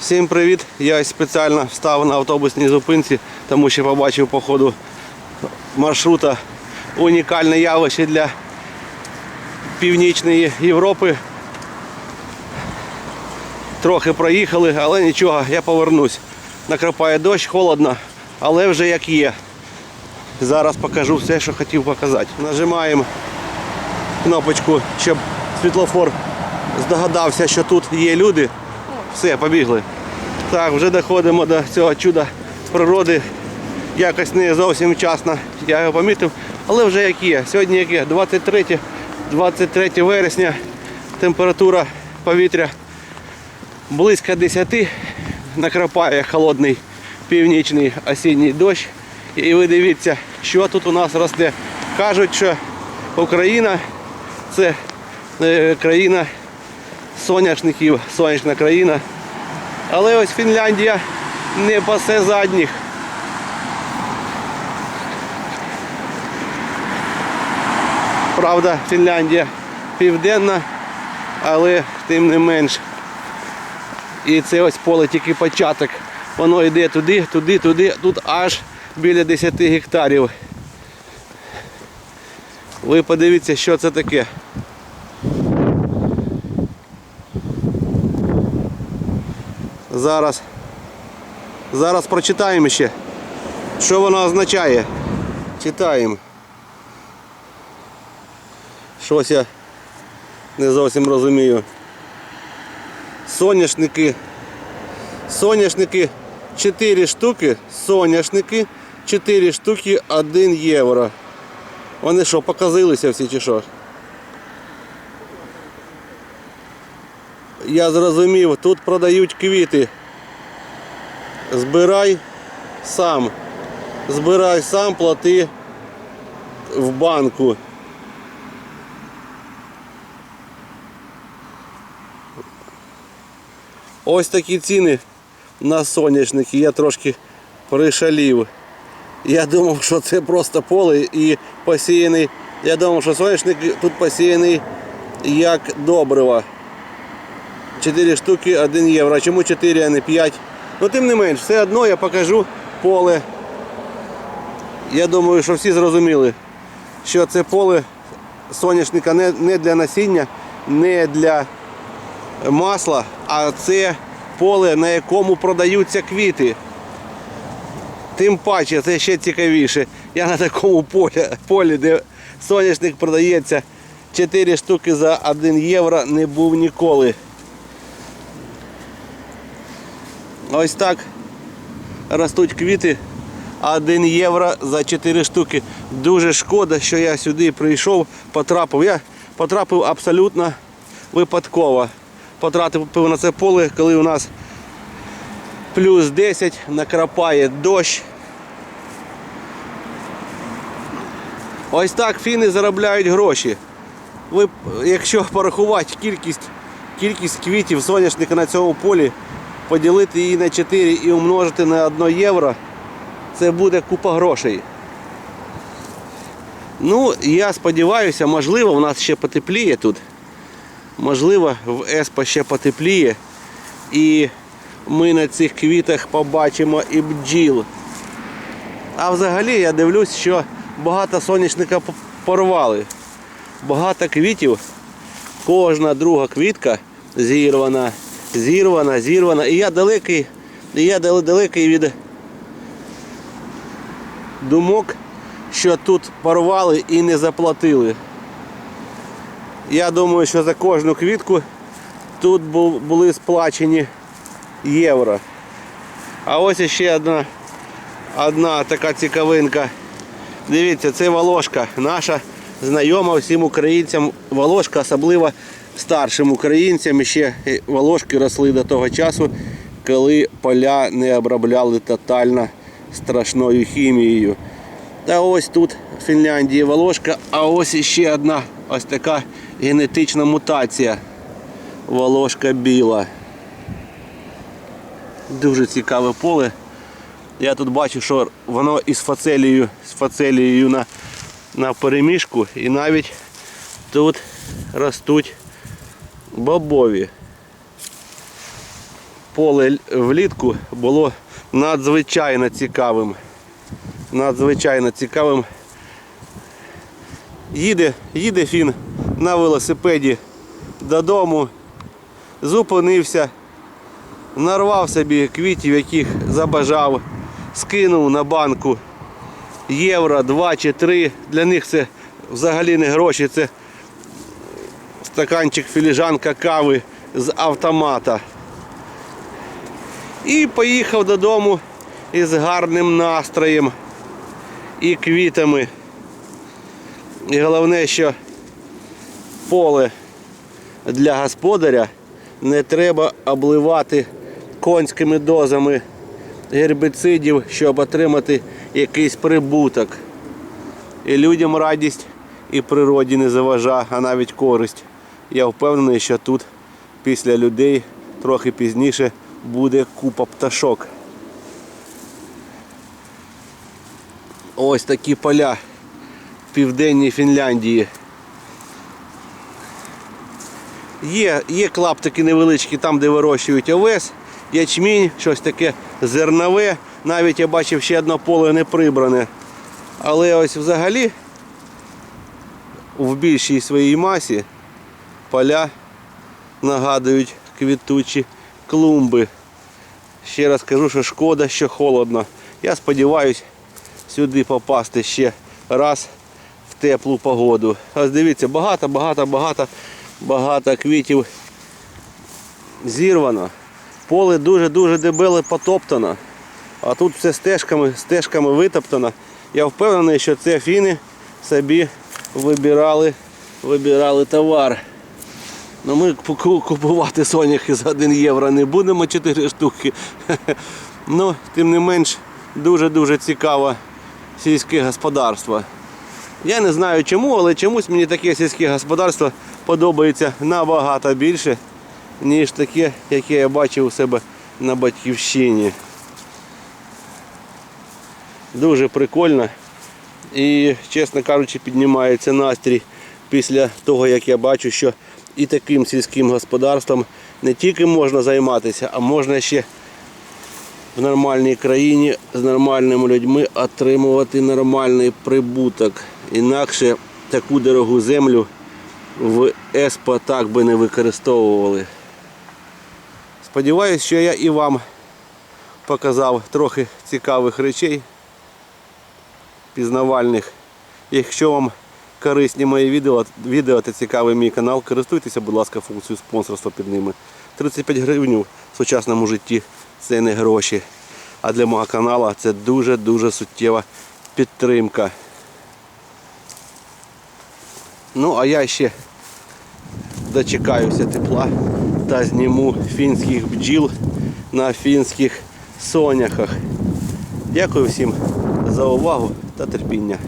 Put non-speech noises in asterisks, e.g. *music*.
Всім привіт! Я спеціально став на автобусній зупинці, тому що побачив по ходу маршрута унікальне явище для північної Європи. Трохи проїхали, але нічого, я повернусь. Накрапає дощ, холодно, але вже як є. Зараз покажу все, що хотів показати. Нажимаємо кнопочку, щоб світлофор здогадався, що тут є люди. Все, побігли. Так, вже доходимо до цього чуда природи. Якось не зовсім вчасно, я його помітив, але вже як є. Сьогодні яке? 23, 23 вересня, температура повітря близько 10, накрапає холодний північний осінній дощ. І ви дивіться, що тут у нас росте. Кажуть, що Україна це е, країна соняшників, сонячна країна. Але ось Фінляндія не пасе задніх. Правда, Фінляндія південна, але тим не менш. І це ось поле тільки початок. Воно йде туди, туди, туди, тут аж біля 10 гектарів. Ви подивіться, що це таке. Зараз. Зараз прочитаємо ще. Що воно означає? Читаємо. Щось я не зовсім розумію. Соняшники. Соняшники 4 штуки. Соняшники 4 штуки 1 євро. Вони що, показилися всі чи що? Я зрозумів, тут продають квіти. Збирай сам. Збирай сам, плати в банку. Ось такі ціни на соняшники. Я трошки пришалів. Я думав, що це просто поле і посіяний. Я думав, що соняшник тут посіяний як добриво. 4 штуки 1 євро. Чому 4, а не 5? Ну тим не менш, все одно я покажу поле. Я думаю, що всі зрозуміли, що це поле соняшника не для насіння, не для масла, а це поле, на якому продаються квіти. Тим паче, це ще цікавіше. Я на такому полі, полі де соняшник продається 4 штуки за 1 євро, не був ніколи. Ось так ростуть квіти. 1 євро за 4 штуки. Дуже шкода, що я сюди прийшов, потрапив. Я потрапив абсолютно випадково. Потрапив на це поле, коли у нас плюс 10, накрапає дощ. Ось так фіни заробляють гроші. Ви, якщо порахувати кількість, кількість квітів соняшника на цьому полі, поділити її на 4 і умножити на 1 євро, це буде купа грошей. Ну, я сподіваюся, можливо, у нас ще потепліє тут. Можливо, в Еспо ще потепліє. І ми на цих квітах побачимо і бджіл. А взагалі я дивлюсь, що багато соняшника порвали. Багато квітів. Кожна друга квітка зірвана, зірвана, зірвана. І я далекий, і я далекий від думок, що тут порвали і не заплатили. Я думаю, що за кожну квітку тут були сплачені євро. А ось ще одна, одна така цікавинка. Дивіться, це волошка. Наша знайома всім українцям. Волошка, особливо старшим українцям. Ще е, волошки росли до того часу, коли поля не обробляли тотально страшною хімією. Та ось тут в Фінляндії волошка, а ось ще одна ось така генетична мутація. Волошка біла. Дуже цікаве поле. Я тут бачу, що воно із фацелією, з фацелією на, на переміжку і навіть тут ростуть бобові. поле влітку було надзвичайно цікавим. Надзвичайно цікавим. Їде, їде фін на велосипеді додому, зупинився, нарвав собі квітів, яких забажав, скинув на банку євро, два чи три. Для них це взагалі не гроші, це стаканчик філіжанка кави з автомата. І поїхав додому із гарним настроєм і квітами. І головне, що поле для господаря не треба обливати конськими дозами гербіцидів, щоб отримати якийсь прибуток. І людям радість, і природі не заважа, а навіть користь. Я впевнений, що тут після людей трохи пізніше буде купа пташок. Ось такі поля в південній Фінляндії. Є, є клаптики невеличкі там, де вирощують овес, ячмінь, щось таке зернове. Навіть я бачив ще одне поле не прибране. Але ось взагалі в більшій своїй масі поля нагадують квітучі клумби. Ще раз кажу, що шкода, що холодно. Я сподіваюся сюди попасти ще раз в теплу погоду. Ось дивіться, багато, багато, багато, багато квітів зірвано. Поле дуже-дуже дебеле потоптано. А тут все стежками, стежками витоптано. Я впевнений, що це фіни собі вибирали, вибирали товар. Ну ми купувати соняхи за 1 євро не будемо 4 штуки. *laughs* Ну, тим не менш, дуже-дуже цікаве сільське господарство. Я не знаю чому, але чомусь мені таке сільське господарство подобається набагато більше, ніж таке, яке я бачив у себе на батьківщині. Дуже прикольно. І, чесно кажучи, піднімається настрій після того, як я бачу, що і таким сільським господарством не тільки можна займатися, а можна ще в нормальній країні з нормальними людьми отримувати нормальний прибуток. Інакше таку дорогу землю в ЕСПО так би не використовували. Сподіваюсь, що я і вам показав трохи цікавих речей пізнавальних. Якщо вам корисні мої відео, відео та цікавий мій канал, користуйтеся, будь ласка, функцією спонсорства під ними. 35 гривень в сучасному житті це не гроші. А для мого каналу це дуже-дуже суттєва підтримка. Ну, а я ще дочекаюся тепла та зніму фінських бджіл на фінських соняхах. Дякую всім за увагу та терпіння.